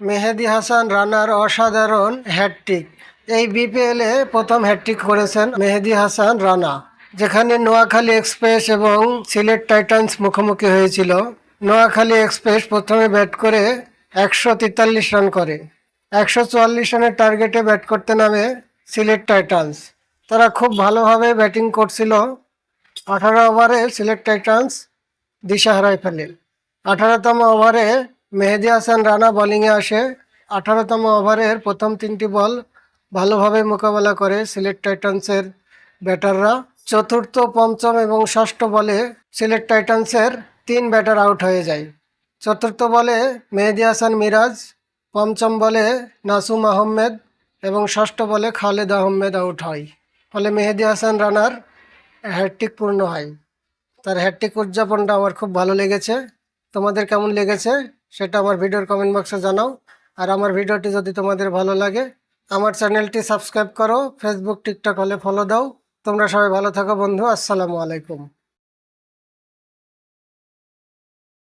মেহেদি হাসান রানার অসাধারণ হ্যাটট্রিক এই বিপিএলে প্রথম হ্যাটট্রিক করেছেন মেহেদি হাসান রানা, যেখানে নোয়াখালী এক্সপ্রেস এবং সিলেট টাইটান্স মুখোমুখি হয়েছিল। নোয়াখালী এক্সপ্রেস প্রথমে ব্যাট করে একশো তেতাল্লিশ রান করে। একশো চুয়াল্লিশ রানের টার্গেটে ব্যাট করতে নামে সিলেট টাইটান্স তারা খুব ভালোভাবে ব্যাটিং করছিল। আঠারো ওভারে সিলেট টাইটান্স দিশাহারায় ফেলে। আঠারোতম ওভারে মেহেদি হাসান রানা বোলিংয়ে আসে। আঠারোতম ওভারের প্রথম তিনটি বল ভালোভাবে মোকাবেলা করে সিলেট টাইটান্সের ব্যাটাররা। চতুর্থ, পঞ্চম এবং ষষ্ঠ বলে সিলেট টাইটান্সের তিন ব্যাটার আউট হয়ে যায়। চতুর্থ বলে মেহেদি হাসান মিরাজ, পঞ্চম বলে নাসুম আহমেদ এবং ষষ্ঠ বলে খালেদ আহমেদ আউট হয়। ফলে মেহেদি হাসান রানার হ্যাট্রিক পূর্ণ হয়। তার হ্যাট্রিক উদযাপনটা আমার খুব ভালো লেগেছে। তোমাদের কেমন লেগেছে? সেটা আমার ভিডিওর কমেন্ট বক্সে জানাও। আর আমার ভিডিওটি যদি তোমাদের ভালো লাগে, আমার চ্যানেলটি সাবস্ক্রাইব করো ফেসবুক টিকটক হলে ফলো দাও। তোমরা সবাই ভালো থাকো বন্ধু, আসসালামু আলাইকুম।